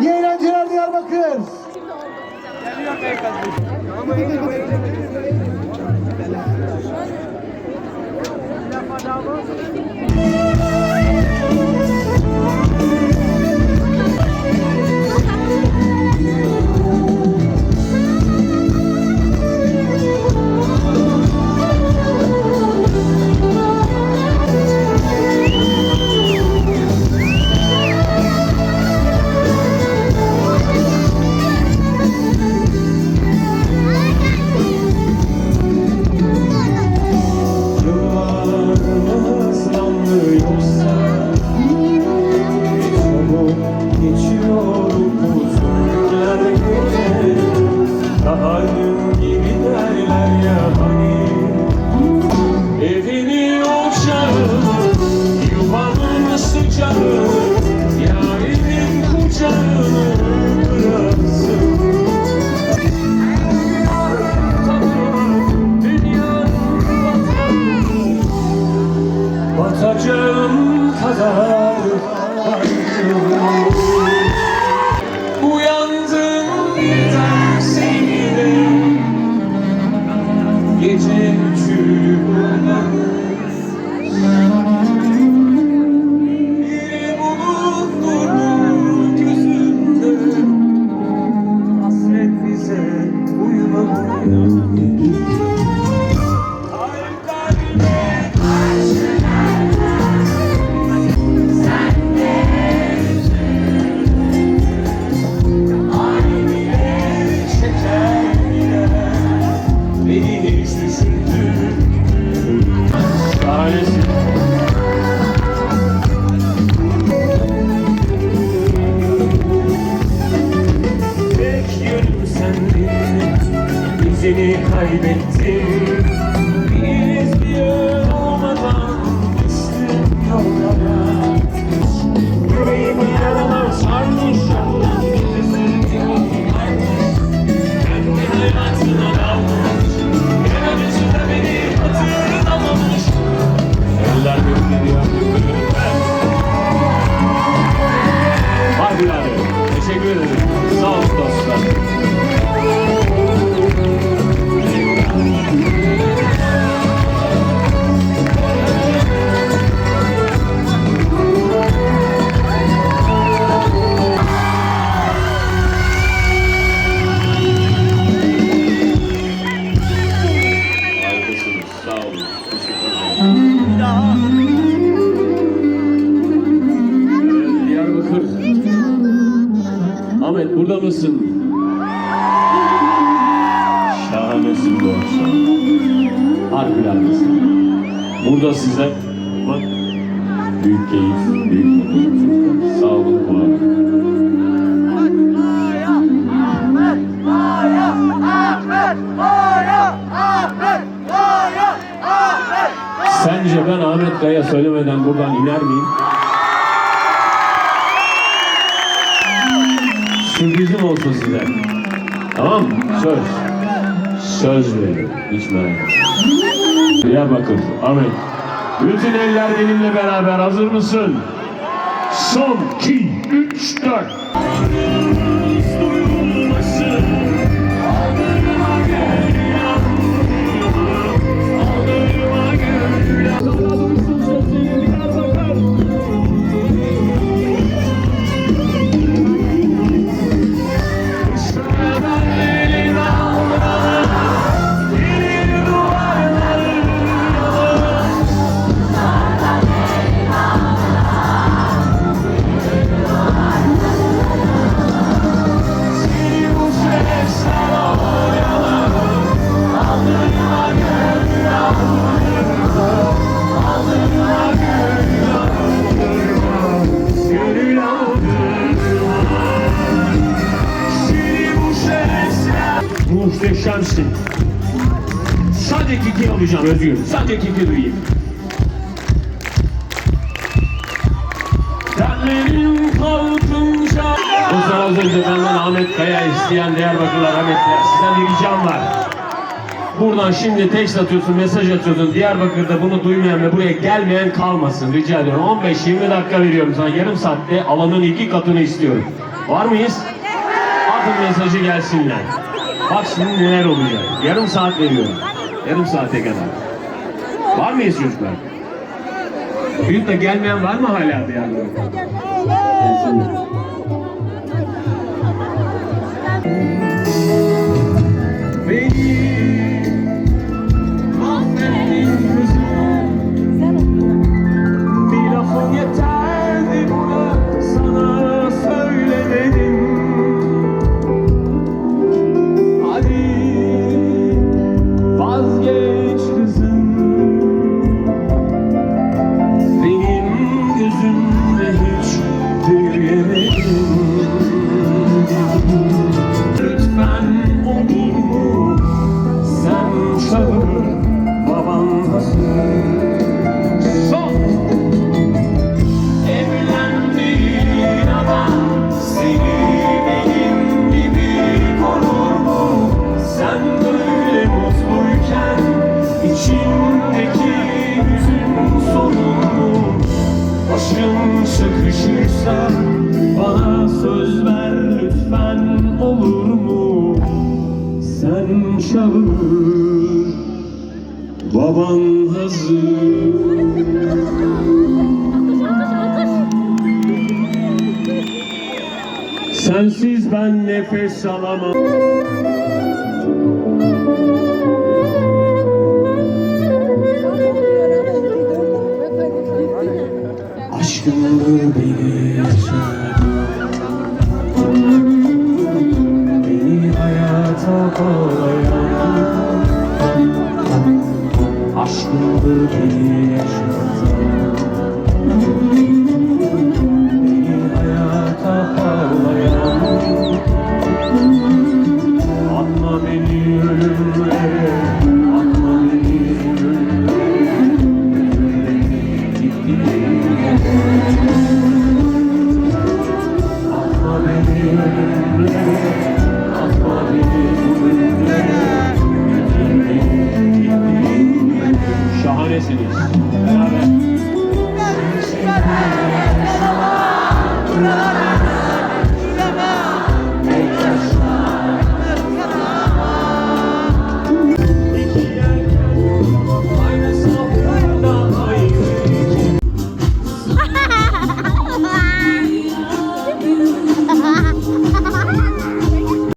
İyi eğlenceler Diyarbakır. Yıllarımız Batacağım kadar Uyandım Ahmet burada mısın? Şahanesin akşam. Harikuladesin. Burada size bak büyük keyif, büyük mutluluk. Sağ olun, var olun. Sence ben Ahmet Kaya söylemeden buradan iner miyim? Sürprizim olsun size. Tamam mı? Söz. Söz veriyorum. Hiç merak etmeyin. Diyarbakır, Ahmet. Bütün eller benimle beraber hazır mısın? Son 2, 3, 4. Muhteşemsin. Sadece kiki alacağım Özgür. Sadece kiki duyayım. Derlerim kalkınca sıra az önce benden Ahmet Kaya isteyen Diyarbakırlar Ahmetler sizden bir ricam var. Buradan şimdi tekst atıyorsun, mesaj atıyorsun. Diyarbakır'da bunu duymayan ve buraya gelmeyen kalmasın. Rica ediyorum. 15-20 dakika veriyorum sana. Yarım saatte alanın iki katını istiyorum. Var mıyız? Atın mesajı gelsinler. Bak şimdi neler olacak. Yarım saat veriyorum. Yarım saate kadar. Var mıyız çocuklar? Büyük de gelmeyen var mı hala Diyarbakır'a? Beni içindeki hüzün sorun mu? Başın sıkışırsa bana söz ver lütfen olur mu? Sen çağır baban hazır Sensiz ben nefes alamam. Aşkındır beni Beni hayata bağlayan Atma beni